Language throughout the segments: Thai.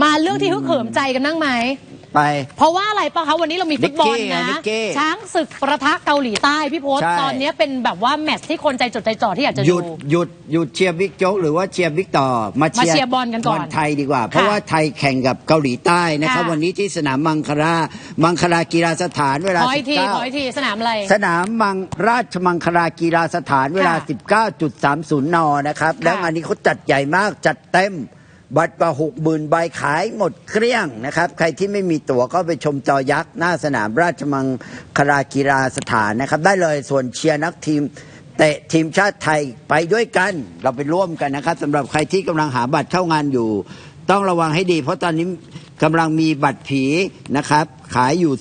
มาเรื่องที่ฮึกเหิมใจกันนั่งไหม ไป เพราะว่าอะไรปะคะวันนี้เรามีฟุตบอลนิกกี้นะอะนิกกี้ช้างศึกประทะเกาหลีใต้พี่พศใช่ ตอนนี้เป็นแบบว่าแมตช์ที่คนใจจดใจจ่อที่อยากจะหยุดู ดหยุดหยุดเชียร์บิ๊กโจ๊กหรือว่าเชียร์บิ๊กต่อมามาเชียร์บอลกันก่อนบอลไทยดีกว่า เพราะว่าไทยแข่งกับเกาหลีใต้นะครับ ค่ะ วันนี้ที่สนามมังคลามังคลากีฬาสถานเวลาขออีกทีขออีก19 ทีสนามอะไร สนามมังราชมังคลากีฬาสถานเวลา ค่ะ19.30 น นะครับ แล้วงานนี้เขาจัดใหญ่มากจัดเต็ม บัตรประหกหมื่นใบขายหมดเกลี้ยงนะครับ ใครที่ไม่มีตั๋วก็ไปชมจอยักษ์หน้าสนามราชมังคลากีฬาสถานนะครับ ได้เลยส่วนเชียร์นักทีมเตะทีมชาติไทยไปด้วยกัน เราไปร่วมกันนะครับสำหรับใครที่กำลังหาบัตรเข้างานอยู่ ต้องระวังให้ดี เพราะตอนนี้กำลังมีบัตรผีนะครับ ขายอยู่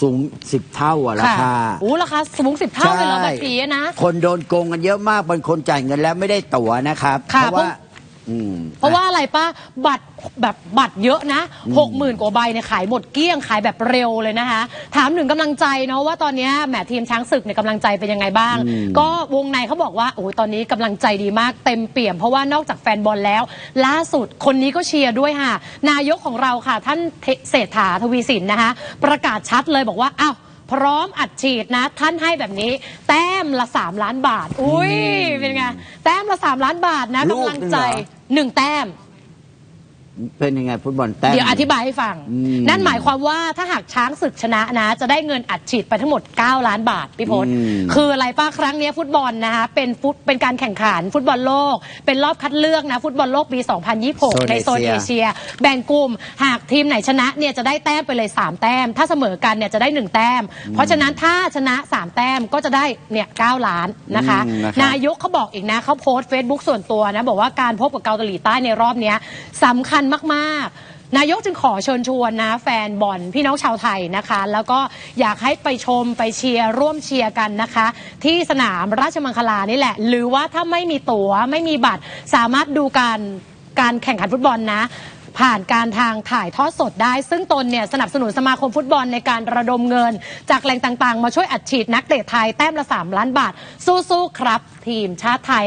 สูงสิบเท่าอะราคาโอ้ราคาสูงสิบเท่าเลยเหรอใช่บัตรผีอะนะ คนโดนโกงกันเยอะมากบางคนจ่ายเงินแล้วไม่ได้ตั๋วนะครับค่ะเพราะว่าเพราะ อืม เพราะว่าอะไรป้าบัตรแบบบัตรเยอะนะหกหมื่นกว่าใบเนี่ยขายหมดเกลี้ยงขายแบบเร็วเลยนะคะ ถามถึงกำลังใจเนาะว่าตอนเนี้ยแหมทีมช้างศึกเนี่ยกำลังใจเป็นยังไงบ้างก็วงในเขาบอกว่าโอ้ยตอนนี้กำลังใจดีมากเต็มเปี่ยม เพราะว่านอกจากแฟนบอลแล้ว ล่าสุดคนนี้ก็เชียร์ด้วยค่ะ นายกของเราค่ะ ท่านเศรษฐาทวีสินนะคะ ประกาศชัดเลยบอกว่าอ้าว พร้อมอัดฉีดนะ ท่านให้แบบนี้ แต้มละ 3 ล้านบาท อุ้ยเป็นไงแต้มละ 3 ล้านบาทนะลูกกำลังใจหนึ่งเหรอ หนึ่งแต้ม เป็นยังไงฟุตบอลแต้ม เดี๋ยวอธิบายให้ฟัง อืมนั่นหมายความว่าถ้าหากช้างศึกชนะนะ จะได้เงินอัดฉีดไปทั้งหมด 9 ล้านบาทพี่พศอืมคืออะไรป้าครั้งเนี้ยฟุตบอลนะคะเป็นฟุตเป็นการแข่งขันฟุตบอลโลก เป็นรอบคัดเลือกนะ ฟุตบอลโลกปี 2026 ในโซนเอเชีย แบ่งกลุ่มหากทีมไหนชนะเนี่ยจะได้แต้มไปเลย 3 แต้ม ถ้าเสมอกันเนี่ยจะได้ 1 แต้ม เพราะฉะนั้นถ้าชนะ 3 แต้มก็จะได้เนี่ย9ล้านนะคะอืมนะครับนายกเขาบอกอีกนะเขาโพสต์ Facebook ส่วนตัวนะ บอกว่าการพบกับเกาหลีใต้ในรอบเนี้ยสำคัญมากๆ นายกจึงขอเชิญชวนนะ แฟนบอลพี่น้องชาวไทยนะคะ แล้วก็อยากให้ไปชมไปเชียร์ร่วมเชียร์กันนะคะ ที่สนามราชมังคลานี่แหละ หรือว่าถ้าไม่มีตั๋วไม่มีบัตรสามารถดูการการแข่งขันฟุตบอลนะผ่านการทางถ่ายทอดสดได้ ซึ่งตนเนี่ยสนับสนุนสมาคมฟุตบอลในการระดมเงิน จากแหล่งต่างๆ มาช่วยอัดฉีดนักเตะไทยแต้มละ 3 ล้านบาท สู้ๆ ครับ ทีมชาติไทย